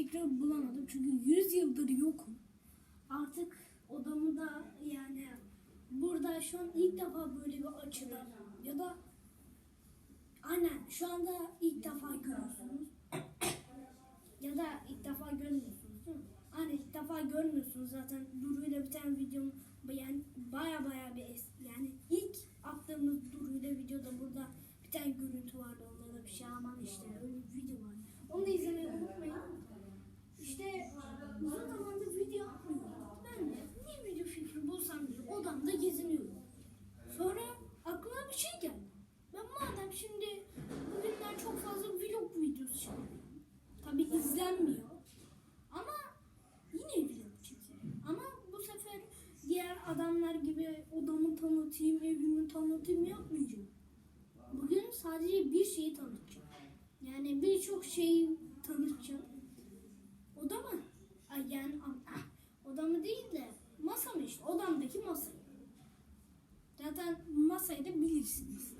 fikri bulamadım. Çünkü 100 yıldır yokum. Artık odamı da yani burada şu an ilk defa böyle bir açıda ya da aynen şu anda ilk defa görüyorsunuz. ya da ilk defa görmüyorsunuz değil ilk defa görmüyorsunuz zaten Duru'yla bir tane videom yani baya baya bir es yani ilk attığımız Duru'yla videoda burada bir tane görüntü vardı onda da bir şey aman işte öyle bir video vardı. Onu da izlemeyi unutmayın. İşte uzun zamandır video atmıyorum. Ben de ne video fikri bulsam diye odamda geziniyorum. Sonra aklıma bir şey geldi. Ben madem şimdi bugünler çok fazla vlog videosu çekiyorum. Tabi izlenmiyor. Ama yine vlog çekiyorum. Ama bu sefer diğer adamlar gibi odamı tanıtayım, evimi tanıtayım yapmayacağım. Bugün sadece bir şeyi tanıtacağım. Yani birçok şeyi tanıtacağım. Odamı, ay yani ah, odamı değil de masamı işte, odamdaki masayı. Zaten masayı da bilirsiniz.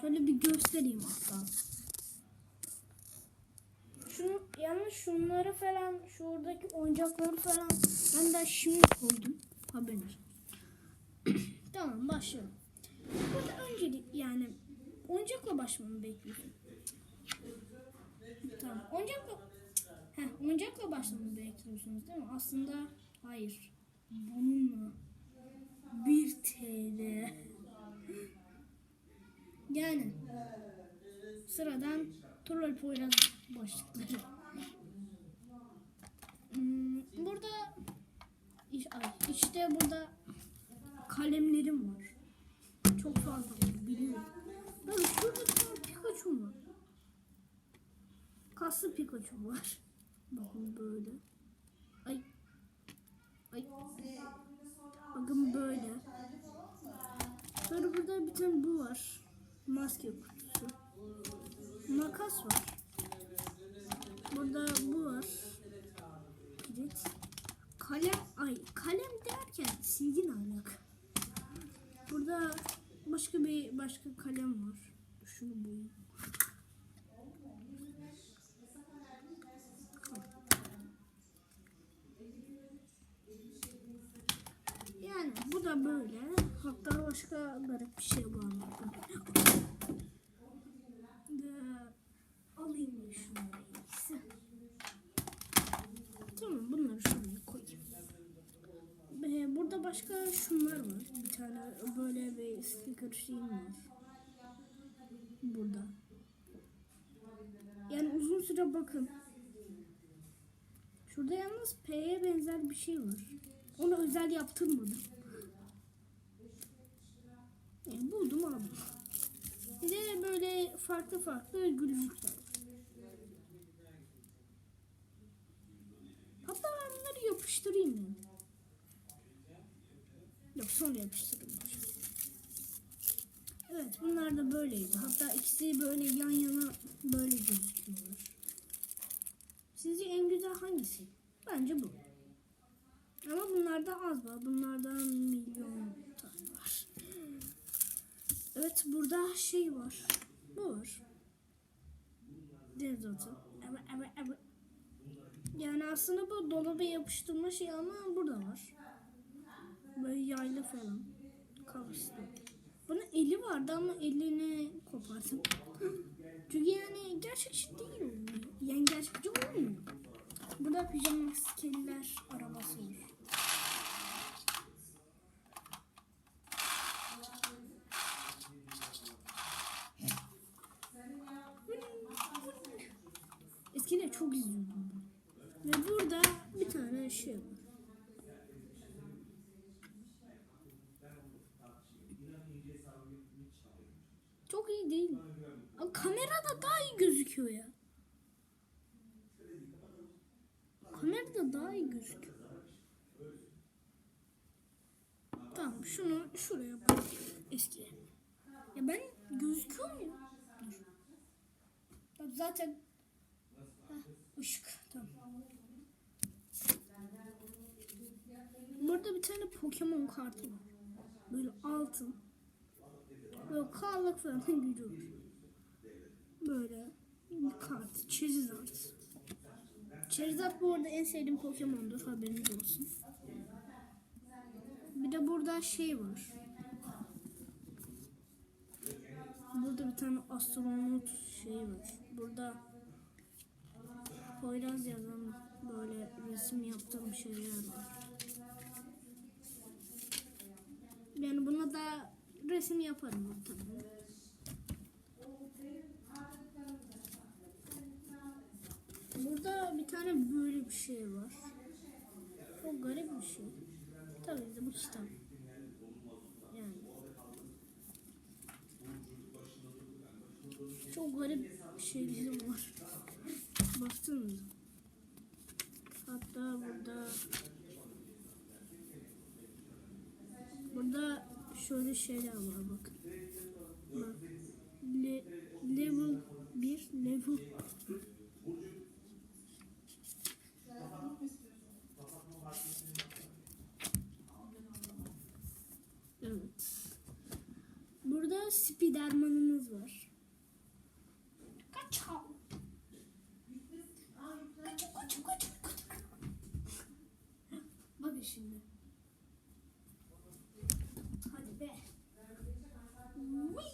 Şöyle bir göstereyim hatta. Şunu, yalnız şunları falan, şuradaki oyuncakları falan ben daha şimdi koydum. Haberiniz tamam başlayalım. Burada öncelik yani oyuncakla başlamamı bekliyorum. Tamam. Oyuncakla Heh, oyuncakla başlamamı bekliyorsunuz değil mi? Aslında hayır. Bununla 1 TL. Yani sıradan troll poyraz başlıkları. Hmm, burada işte burada kalemlerim var. Çok fazla biliyorum. Böyle şurada bir Pikachu var. Kaslı Pikachu var. Bakın böyle. Ay. Ay. Bakın böyle. Sonra burada bir tane bu var. Maske kutusu. Makas var. Burada bu var. Kilit. Kalem, ay kalem derken silgi ne alaka? Burada başka bir başka kalem var. Şunu boyayayım. Yani bu böyle. Hatta başka garip bir şey var. Alayım şunları. Tamam bunları şuraya koyayım. Ee, burada başka şunlar var. Bir tane böyle bir sticker şeyim var. Burada. Yani uzun süre bakın. Şurada yalnız P'ye benzer bir şey var. Onu özel yaptırmadım. Yani buldum aldım. Bir de böyle farklı farklı gülücükler var. Hatta ben bunları yapıştırayım yani. Yok sonra yapıştırırım. Evet bunlar da böyleydi. Hatta ikisi böyle yan yana böyle gözüküyorlar. Sizce en güzel hangisi? Bence bu. Ama bunlarda az var. Bunlardan milyon tane var. Evet burada şey var. Bu var. Atı. Evet, evet, evet. Yani aslında bu dolaba yapıştırma şey ama burada var. Böyle yaylı falan. Kavuştu. Bunun eli vardı ama elini kopardım. Çünkü yani gerçekçi değil olmuyor. Yani gerçekçi olmuyor. Burada pijama maskeliler arabası var. Eskiden çok izliyordum bunu. Ve burada bir tane şey var. Çok iyi değil mi? Ama kamerada daha iyi gözüküyor ya. İyi gözüküyor. Tamam şunu şuraya bak. Eski. Ya ben gözüküyor muyum? Dur. Zaten Heh, ışık tamam. Burada bir tane Pokemon kartı var. Böyle altın. Böyle karlık falan gücü. Böyle bir kart. Charizard. Charizard bu arada en sevdiğim Pokemon'dur haberiniz olsun. Bir de burada şey var. Burada bir tane astronot şey var. Burada Poyraz yazan böyle resim yaptığım şeyler var. Yani buna da resim yaparım tabii. Burada bir tane böyle bir şey var. Çok garip bir şey. Tabii de bu kitap. Yani. Çok garip şeylerim var. Baksanıza. Hatta burada Burada şöyle şeyler var bakın. Bak. Le, level 1, level Evet. Burada Spiderman'ımız var. Kaçal. Kaçı kaçı kaçı kaçı. Bakın şimdi. Hadi be. Uy.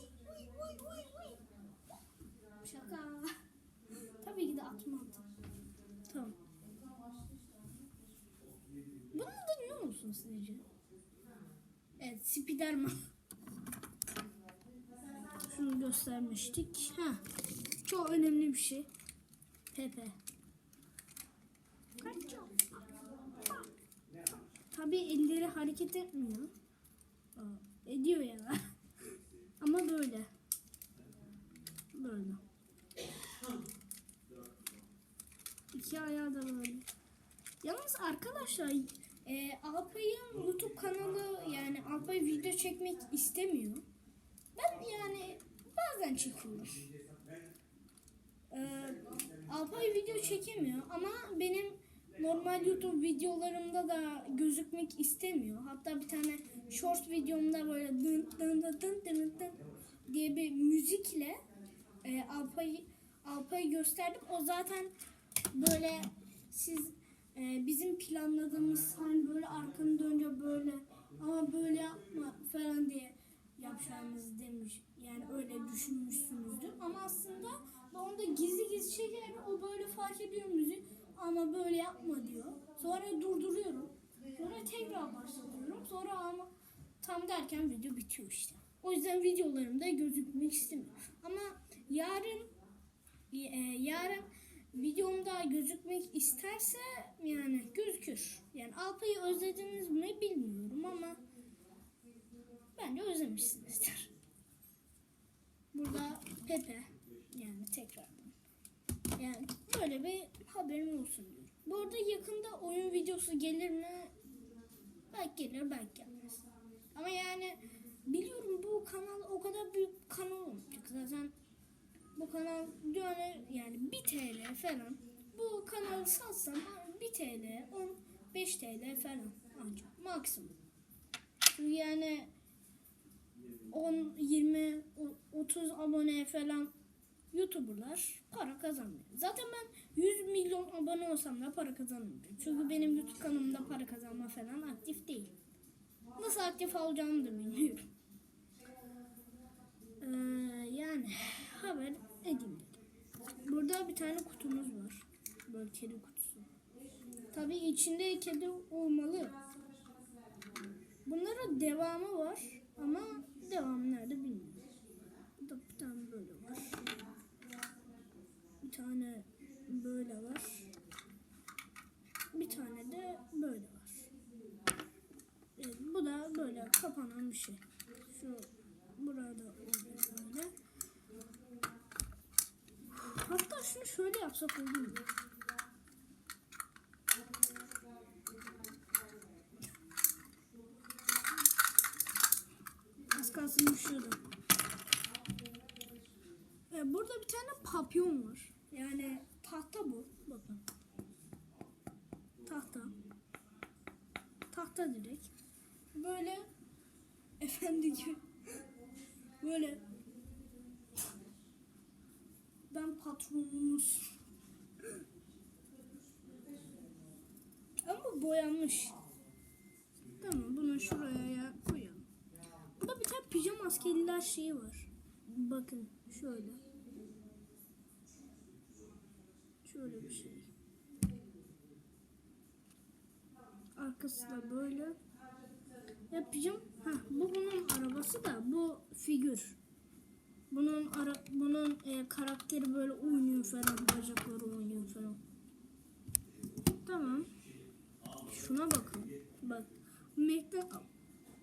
Şaka. Tabii ki de atmam. Tamam. Bunun adı ne olsun sizce? Evet, Spiderman. Şunu göstermiştik. Ha. Çok önemli bir şey. Pepe. Tabii elleri hareket etmiyor. Ediyor ya. Ama böyle. Böyle. İki ayağı da böyle. Yalnız arkadaşlar e, Alpay'ın YouTube kanalı yani Alpay video çekmek istemiyor. Ben yani bazen çekiyor. E, Alpay video çekemiyor ama benim normal YouTube videolarımda da gözükmek istemiyor. Hatta bir tane short videomda böyle dın dın dın dın dın dın diye bir müzikle e, Alpay'ı Alpay'ı gösterdim. O zaten böyle siz e, bizim planladığımız hani böyle arkanı dönünce böyle ama böyle yapma falan diye yapacağınız demiş. Yani öyle düşünmüşsünüzdür. Ama aslında onda gizli gizli çeker o böyle fark ediyor müziği ama böyle yapma diyor. Sonra durduruyorum. Sonra tekrar başlatıyorum. Sonra ama tam derken video bitiyor işte. O yüzden videolarımda gözükmek istemiyorum. Ama yarın e, yarın videomda gözükmek isterse yani gözükür. Yani Alpay'ı özlediniz mi bilmiyorum ama bence özlemişsinizdir. Burada Pepe yani tekrardan. Yani böyle bir haberim olsun diyorum. Bu arada yakında oyun videosu gelir mi? Belki gelir belki gelmez. Ama yani biliyorum bu kanal o kadar büyük kanal olmayacak. Zaten bu kanal yani, yani 1 TL falan. Bu kanalı satsam 1 TL, 15 TL falan ancak maksimum. Yani 10, 20, 30 abone falan YouTuber'lar para kazanmıyor. Zaten ben 100 milyon abone olsam da para kazanmıyorum. Çünkü benim YouTube kanalımda para kazanma falan aktif değil. Nasıl aktif olacağımı da bilmiyorum. Ee, yani haber edeyim dedim. Burada bir tane kutumuz var. Böyle kedi kutusu. Tabii içinde kedi olmalı. Bunların devamı var ama devamı nerede bilmiyorum. Burada bir tane böyle var. Bir tane böyle var. Bir tane de böyle var. Evet, bu da böyle kapanan bir şey. Şu burada oluyor böyle. Hatta şunu şöyle yapsak olur mu? Az kalsın düşüyordu. Ee, burada bir tane papyon var. Yani tahta bu. Bakın. Tahta. Tahta direkt. Böyle efendi gibi. Böyle ben patronunuz. boyanmış. Tamam bunu şuraya koyalım. Burada bir tane pijama askeriler şeyi var. Bakın şöyle. Şöyle bir şey. Arkası da böyle. Ya pijama, ha bu bunun arabası da bu figür. Bunun ara, bunun e, karakteri böyle oynuyor falan, bacakları oynuyor falan. Tamam. Şuna bakın. Bak. Mac'de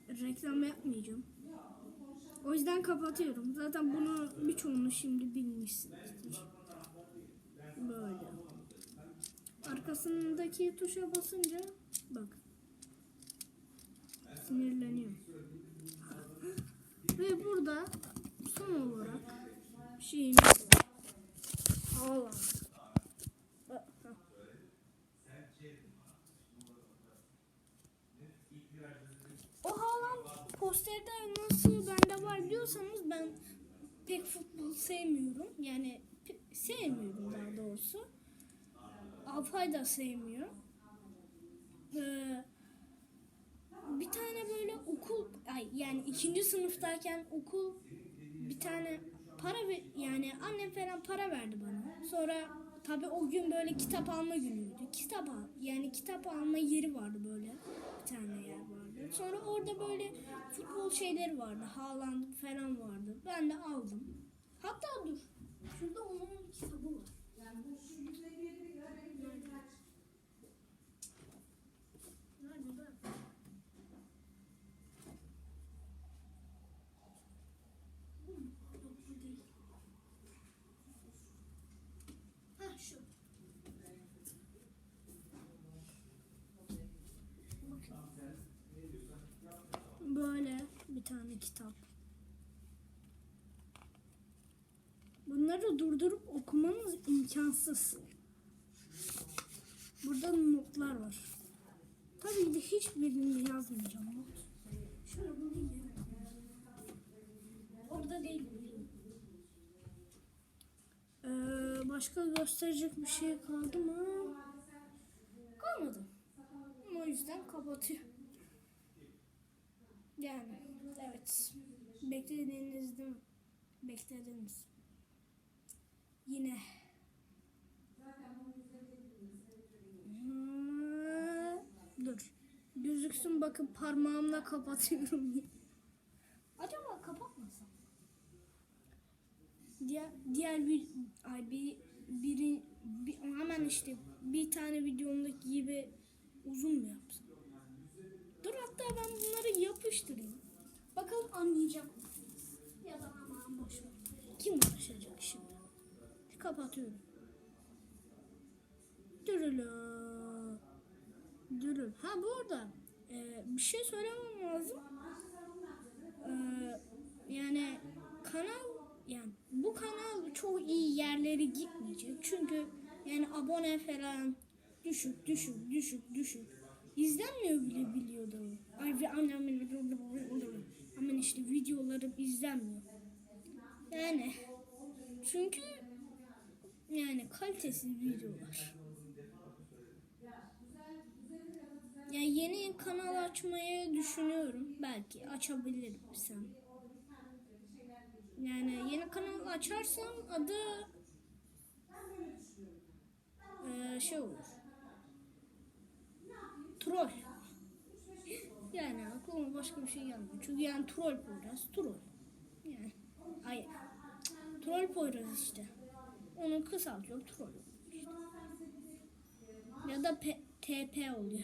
reklam yapmayacağım. O yüzden kapatıyorum. Zaten bunu birçoğunu şimdi bilmişsinizdir. Böyle. Arkasındaki tuşa basınca bak. Sinirleniyor. Ve burada son olarak şeyimiz var. Haaland. Ha, ha. O Haaland posterde nasıl bende var diyorsanız ben pek futbol sevmiyorum. Yani sevmiyorum daha doğrusu. Alpay da sevmiyor. Ee, bir tane böyle okul ay yani ikinci sınıftayken okul bir tane para ve yani annem falan para verdi bana. Sonra tabii o gün böyle kitap alma günüydü. Kitap al, yani kitap alma yeri vardı böyle. Bir tane yer vardı. Sonra orada böyle futbol şeyleri vardı. Haaland falan vardı. Ben de aldım. Hatta dur. Şurada onun kitabı var. Nerede be? Bu mu? Yok bu değil. Ha şu. Bakın. Böyle bir tane kitap. Bunları durdurup okumanız imkansız. Burada notlar var. Tabii de hiçbirini yazmayacağım not. Şöyle bulayım. Orada değil. Ee, başka gösterecek bir şey kaldı mı? Kalmadı. O yüzden kapatıyor. Yani evet. Beklediğiniz değil mi? Beklediniz. Yine. Dur. Gözüksün bakın parmağımla kapatıyorum. Acaba kapatmasam? Diğer diğer bir ay bir biri bir, hemen işte bir tane videomdaki gibi uzun mu yapsam? Dur hatta ben bunları yapıştırayım. Bakalım anlayacak mısınız? Ya da aman boş. Kim uğraşacak? Kapatıyorum. Dürülü. Dürül. Ha bu arada e, bir şey söylemem lazım. E, yani kanal yani bu kanal çok iyi yerlere gitmeyecek. Çünkü yani abone falan düşük düşük düşük düşük. İzlenmiyor bile videolarım. Ay ve annemin ama işte videolarım izlenmiyor. Yani çünkü yani kalitesiz videolar. Yani yeni kanal açmayı düşünüyorum. Belki açabilirim sen. Yani yeni kanal açarsam adı eee, şey olur. Troll. Yani aklıma başka bir şey gelmiyor. Çünkü yani troll poyraz, troll. Yani hayır. Troll poyraz işte. Onu kısaltıyorum troll işte. Ya da P- TP oluyor.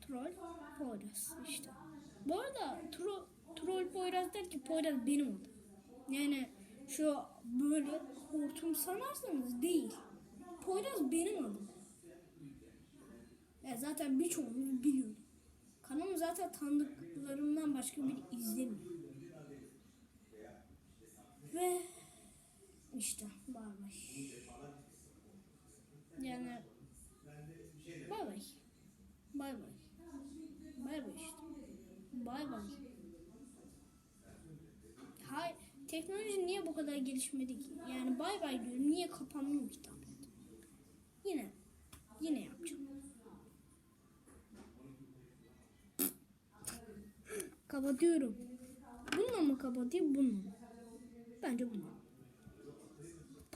Troll poyraz işte. Bu arada tro troll poyraz der ki poyraz benim adım. Yani şu böyle hortum sanarsanız değil. Poyraz benim adım. Ya zaten birçoğunuz biliyor. Kanalım zaten tanıdıklarımdan başka biri izlemiyor. Ve işte barbaş. Yani barbaş. Barbaş. Barbaş. Barbaş. Hay teknoloji niye bu kadar gelişmedi ki? Yani bay bay diyorum niye kapanmıyor kitap? Yine yine yapacağım. Kapatıyorum. Bununla mı kapatayım bununla? Bence bununla.